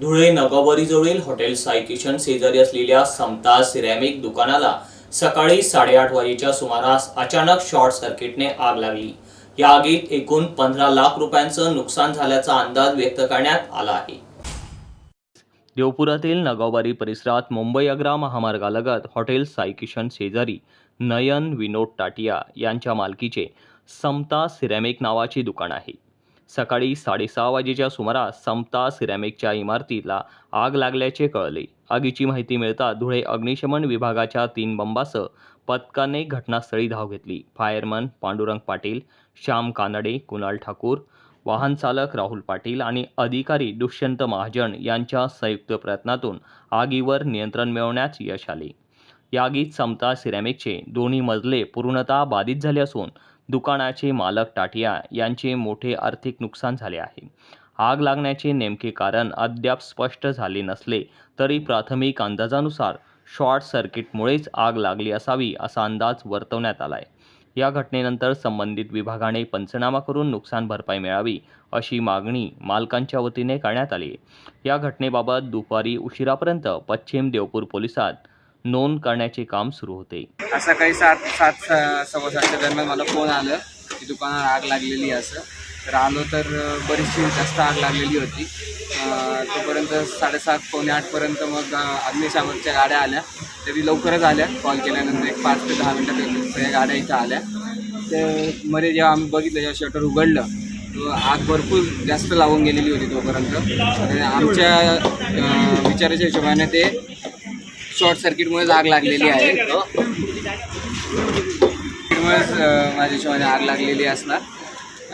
धुळे नगावरीजवळील हॉटेल साई किशन शेजारी असलेल्या समता सिरॅमिक दुकानाला सकाळी साडेआठ वाजेच्या सुमारास अचानक शॉर्ट सर्किटने आग लागली. या आगीत एकूण पंधरा लाख रुपयांचं नुकसान झाल्याचा अंदाज व्यक्त करण्यात आला आहे. देवपुरातील नगावबारी परिसरात मुंबई आग्रा महामार्गालगत हॉटेल साई किशन शेजारी नयन विनोद टाटिया यांच्या मालकीचे समता सिरॅमिक नावाचे दुकान आहे. सकाळी साडेसहा वाजेच्या सुमारास समता सिरॅमिकच्या इमारतीला आग लागल्याचे कळले. आगीची माहिती मिळता धुळे अग्निशमन विभागाच्या तीन बंबासह पथकाने घटनास्थळी धाव घेतली. फायरमन पांडुरंग पाटील श्याम कानडे कुणाल ठाकूर वाहन चालक राहुल पाटील आणि अधिकारी दुष्यंत महाजन यांच्या संयुक्त प्रयत्नातून आगीवर नियंत्रण मिळवण्यात यश आले. या आगीत समता सिरॅमिकचे दोन्ही मजले पूर्णतः बाधित झाले असून दुकानाचे मालक टाटिया यांचे मोठे आर्थिक नुकसान झाले आहे. आग लागण्याचे नेमके कारण अद्याप स्पष्ट झाले नसले तरी प्राथमिक अंदाजानुसार शॉर्ट सर्किटमुळेच आग लागली असावी असा अंदाज वर्तवण्यात आला आहे या घटनेनंतर संबंधित विभागाने पंचनामा करून नुकसान भरपाई मिळावी अशी मागणी मालकांच्या वतीने करण्यात आली. आहे या घटनेबाबत दुपारी उशिरापर्यंत पश्चिम देवपूर पोलिसात नोंद करण्याचे काम सुरू होते. असं सकाळी सात सात सव्वा सातच्या दरम्यान मला फोन आलं की दुकानात आग लागलेली असं. तर आलो तर बरीचशी जास्त आग लागलेली होती. तोपर्यंत साडेसात पावणे आठपर्यंत मग अग्निशामकच्या गाड्या आल्या. तरी लवकरच आल्या. कॉल केल्यानंतर एक पाच ते दहा मिनटात सगळ्या गाड्या इथं आल्या. ते मध्ये जेव्हा आम्ही बघितलं जेव्हा शटर उघडलं तो आग भरपूर जास्त लावून गेलेली होती तोपर्यंत. आमच्या विचाराच्या हिशोबाने ते शॉर्ट सर्किटमुळेच आग लागलेली आहे त्यामुळेच माझ्या हिशोबाने आग लागलेली असणार.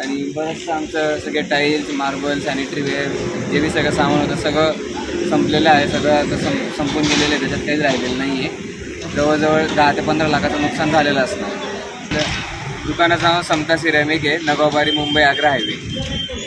आणि बरंचसं आमचं सगळे टाईल्स मार्बल सॅनिटरी वेअर जे बी सगळं सामान होतं सगळं संपलेलं आहे. सगळं आता सं संपून गेलेलं आहे. त्याच्यात काहीच राहिलेलं नाही आहे जवळजवळ दहा ते पंधरा लाखाचं नुकसान झालेलं असणार. दुकानाचं नाव समता सिरॅमिक आहे. नगोबारी मुंबई आग्रा हायवे.